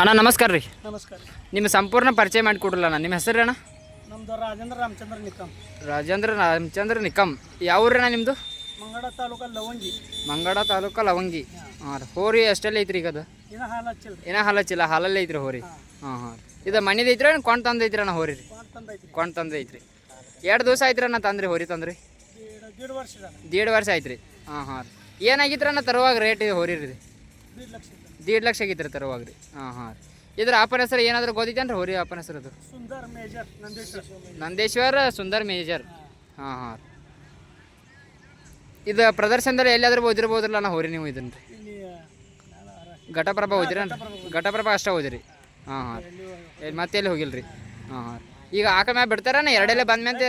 ಅಣ್ಣ ನಮಸ್ಕಾರ ರೀ. ನಮಸ್ಕಾರ ನಿಮ್ಮ ಸಂಪೂರ್ಣ ಪರಿಚಯ ಮಾಡಿಕೊಡ್ರಲ್ಲ ಅಣ್ಣ. ನಿಮ್ಮ ಹೆಸರು ಅಣ್ಣ? ನಮ್ದು ರಾಜೇಂದ್ರ ರಾಮಚಂದ್ರ ನಿಕಮ್. ರಾಜೇಂದ್ರ ರಾಮಚಂದ್ರ ನಿಕಮ್. ಯಾವ ಊರಣ್ಣ ನಿಮ್ಮದು ಮಂಗಡ ತಾಲೂಕ ಲವಂಗಿ. ಮಂಗಡ ತಾಲೂಕು ಲವಂಗಿ. ಹಾಂ ರೀ. ಹೋರಿ ಎಷ್ಟೆಲ್ಲ ಐತ್ರಿ ಈಗ ಅದು? ಇನ್ನ ಹಾಲು ಹಚ್ಚಿಲ್ಲ ಏನೋ ಹಾಲಚ್ಚಿಲ್ಲ ಹಾಲಲ್ಲೇ ಐತ್ರಿ ಹೋರಿ. ಹಾಂ. ಹಾಂ ಇದು ಮಣ್ಣಿದ ಐತ್ರಿ ಏನು ಕೊಂಡು ತಂದು ಐತ್ರಿ ಅಣ್ಣ ಹೋರಿ ರೀ? ಪಾಟ್ ತಂದೈತ್ರಿ ಕೊಂಡು ತಂದು ಐತ್ರಿ. ಎರಡು ದಿವಸ ಐತ್ರಿ ಅಣ್ಣ ತಂದ್ರಿ ಹೋರಿ ತಂದ್ರಿ? ದೀಡ್ ವರ್ಷ ದೀಡ್ ವರ್ಷ ಐತ್ರಿ ಹಾಂ ಹಾಂ ರೀ. ಏನಾಗಿತ್ತು ಅಣ್ಣ ತರುವಾಗ ರೇಟ್ ಹೋರಿ ರೀ? ದೀಡ್ ಲಕ್ಷ ಆಗಿತ್ತು ರೀ ರೀ ಹಾಂ ಹಾಂ ರೀ. ಇದ್ರ ಆಪನ ಹೆಸರು ಏನಾದರೂ ಗೊತ್ತೈತೇನ್ರಿ? ಹೋರಿ ಅಪ್ಪನ ಹೆಸರು ಅದು ಸುಂದರ್ ಮೇಜರ್ ನಂದೇಶ್ವರ. ನಂದೇಶ್ವರ ಸುಂದರ್ ಮೇಜರ್. ಹಾಂ. ಹಾಂ ಇದು ಪ್ರದರ್ಶನದಲ್ಲಿ ಎಲ್ಲಾದ್ರೂ ಓದಿರ್ಬೋದ್ರಲ್ಲ ನಾ ಹೋರಿ ನೀವು ಇದನ್ನ ರೀ ಘಟಪ್ರಭಾ ಓದಿರೇನ್ರಿ ಘಟಪ್ರಭಾ ಅಷ್ಟೇ ಓದಿರಿ ಹಾಂ ಹಾಂ ಎಲ್ಲಿ ಮತ್ತೆ ಎಲ್ಲಿ ಹೋಗಿಲ್ಲ ರೀ ಹಾಂ ಹಾಂ ಈಗ ಆಕಳ ಮ್ಯಾಗ ಬಿಡ್ತಾರಣ್ಣ? ಎರಡೆಲ್ಲ ಬಂದ ಮೇಲೆ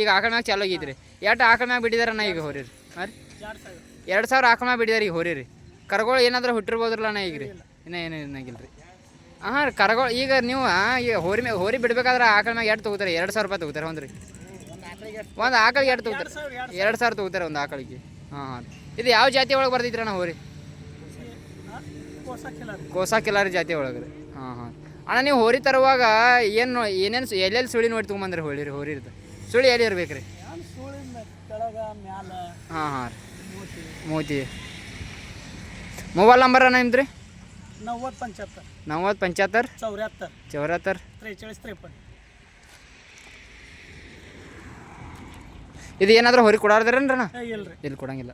ಈಗ ಆಕಳ ಮ್ಯಾಗ ಚಾಲು ಆಗಿದ್ರಿ. ಎಷ್ಟು ಆಕಳ ಮ್ಯಾಗ ಬಿಟ್ಟಿದಾರಣ್ಣ ಈಗ ಹೋರಿ ರೀ ಹಾಂ ರೀ. ಎರಡು ಸಾವಿರ. ಎರಡು ಸಾವಿರ ಆಕಳ ಮ್ಯಾಗ ಬಿಟ್ಟಿದಾರೆ ಈಗ ಹೋರಿ ರೀ ಕರ್ಗಳು ಏನಾದ್ರೂ ಹುಟ್ಟಿರ್ಬೋದ್ರಲ್ಲ ನಾ ಈಗ ರೀ ಇನ್ನೂ ಏನು ಇನ್ನಾಗಿಲ್ಲ ರೀ ಹಾಂ ರೀ ಕರಗೋಳ ಈಗ ನೀವು ಈಗ ಹೋರಿ ಮೇ ಹೋರಿ ಬಿಡ್ಬೇಕಾದ್ರೆ ಆಕಳ ಮ್ಯಾಗ ಎಷ್ಟು ತೊಗೋತಾರೆ? ಎರಡು ಸಾವಿರ ರೂಪಾಯಿ ತಗೋತಾರೆ ರೀ ಒಂದು ಆಕಳಿಗೆ ಎಷ್ಟು ಎರಡು ತೊಗೋತಾರೆ? ಎರಡು ಸಾವಿರ ತೊಗೋತಾರೆ ಒಂದು ಆಕಳಿಗೆ. ಹಾಂ ಹಾಂ. ಇದು ಯಾವ ಜಾತಿ ಒಳಗೆ ಬರ್ತೈತ್ರಿ ಅಣ್ಣ ಹೋರಿ? ಕೋಸ ಕೋಸಾ ಕಿಲಾರಿ ಜಾತಿ ಒಳಗೆ ರೀ. ಹಾಂ ಹಾಂ. ಅಣ್ಣ ನೀವು ಹೋರಿ ತರುವಾಗ ಏನು ಏನೇನು ಎಲ್ಲೆಲ್ಲಿ ಸುಳಿ ನೋಡಿ ತೊಗೊಂಬಂದ್ರಿ ಹೋಳಿ ರೀ ಹೋರಿ ಇರ್ತದೆ ಸುಳಿ ಎಲ್ಲಿ ಇರ್ಬೇಕು ರೀ ಹಾಂ ಹಾಂ ರೀ. ಮೂತಿ. ಮೊಬೈಲ್ ನಂಬರ್ ಅಣ್ಣ ನಿಮ್ದು ರೀ ನವ್ವತ್ತು ಪಂಚಹತ್ತರ್ ನವ್ವತ್ತು ಪಂಚಾತ್ತರ? ಚೌರ್ಯಾತ್ತರ. ಚೌರತ್ತರ್ ತ್ರೇಚಾಳಿಸ್ ತ್ರೇಪನ್. ಇದು ಏನಾದರೂ ಹೊರಿ ಕೊಡಾರ್ದ್ರೇನ್ರಣ್ಣ? ರೀ ಇಲ್ರಿ. ಇಲ್ಲಿ ಕೊಡಂಗಿಲ್ಲ.